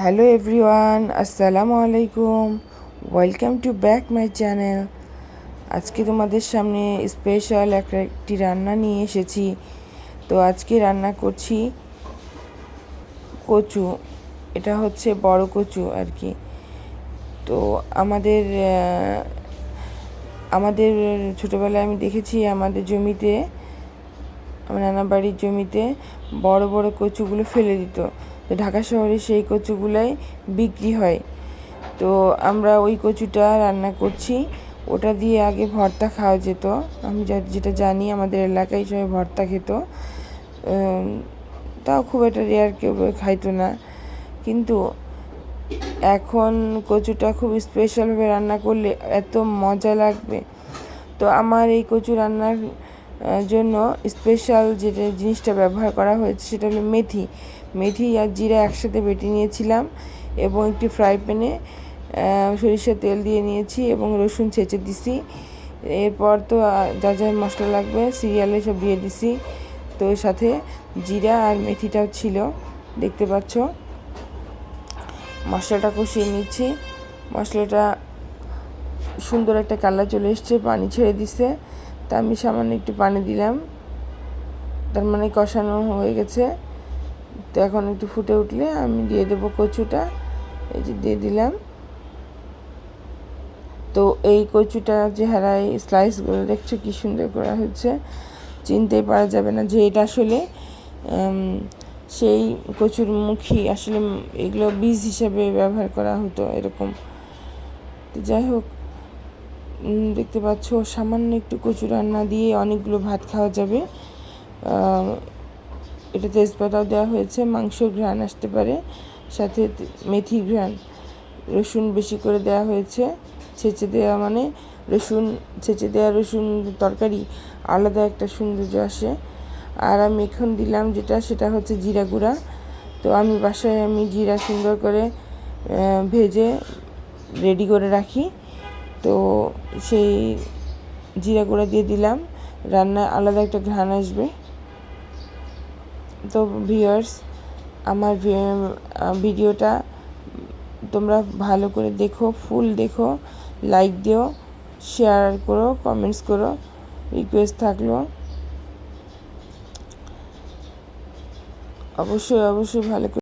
Hello everyone আসসালামু আলাইকুম welcome to back my channel আজকে তোমাদের সামনে স্পেশাল একটা একটি রান্না নিয়ে এসেছি। তো আজকে রান্না করছি কচু। এটা হচ্ছে বড় কচু আর কি। তো আমাদের আমাদের ছোটোবেলায় আমি দেখেছি আমাদের জমিতে, আমার নানা বাড়ির জমিতে বড় বড় কচুগুলো ফেলে দিত। তো ঢাকা শহরে সেই কচুগুলাই বিক্রি হয়। তো আমরা ওই কচুটা রান্না করছি। ওটা দিয়ে আগে ভর্তা খাওয়া যেত। আমি যেটা জানি আমাদের এলাকায় সবাই ভর্তা খেত। তাও খুব একটা রেয়ার কেউ খাইতো না। কিন্তু এখন কচুটা খুব স্পেশালভাবে রান্না করলে এত মজা লাগবে। তো আমার এই কচু রান্নার জন্য স্পেশাল যেটা জিনিসটা ব্যবহার করা হয়েছে সেটা হলো মেথি। মেথি আর জিরা একসাথে বেটে নিয়েছিলাম এবং একটি ফ্রাই প্যানে সরিষার তেল দিয়ে নিয়েছি এবং রসুন ছেঁচে দিছি। এরপর তো যা যা মশলা লাগবে সিরিয়ালে সব দিয়ে দিছি। তো সাথে জিরা আর মেথিটাও ছিল, দেখতে পাচ্ছ। মশলাটা কষিয়ে নিচ্ছি। মশলাটা সুন্দর একটা কালার চলে এসছে, পানি ছেড়ে দিছে। তা আমি সামান্য একটু পানি দিলাম। তার মানে কষানো হয়ে গেছে। তো এখন একটু ফুটে উঠলে আমি দিয়ে দেবো কচুটা। এই যে দিয়ে দিলাম। তো এই কচুটা যে হারাই স্লাইসগুলো দেখছ কি সুন্দর করা হচ্ছে। চিনতেই পারা যাবে না যে এটা আসলে সেই কচুর মুখী আসলে এগুলো বীজ হিসেবে ব্যবহার করা হতো এরকম। তো যাই হোক দেখতে পাচ্ছ, সামান্য একটু কচু রান্না দিয়ে অনেকগুলো ভাত খাওয়া যাবে। এটা তেজপাতাও দেওয়া হয়েছে মাংস ঘ্রাণ আসতে পারে, সাথে মেথি ঘ্রাণ, রসুন বেশি করে দেওয়া হয়েছে, ছেঁচে দেওয়া মানে রসুন, ছেঁচে দেওয়া রসুন তরকারি আলাদা একটা সৌন্দর্য আসে। আর আমি এখন দিলাম যেটা, সেটা হচ্ছে জিরা গুঁড়া। তো আমি বাসায় আমি জিরা সুন্দর করে ভেজে রেডি করে রাখি। তো সেই জিরা গুঁড়া দিয়ে দিলাম। রান্না আলাদা একটা ঘ্রাণ আসবে। তো ভিউয়ার্স আমার ভিডিওটা তোমরা ভালো করে দেখো, ফুল দেখো লাইক দিও শেয়ার করো কমেন্টস করো রিকোয়েস্ট থাকল। অবশ্যই অবশ্যই ভালো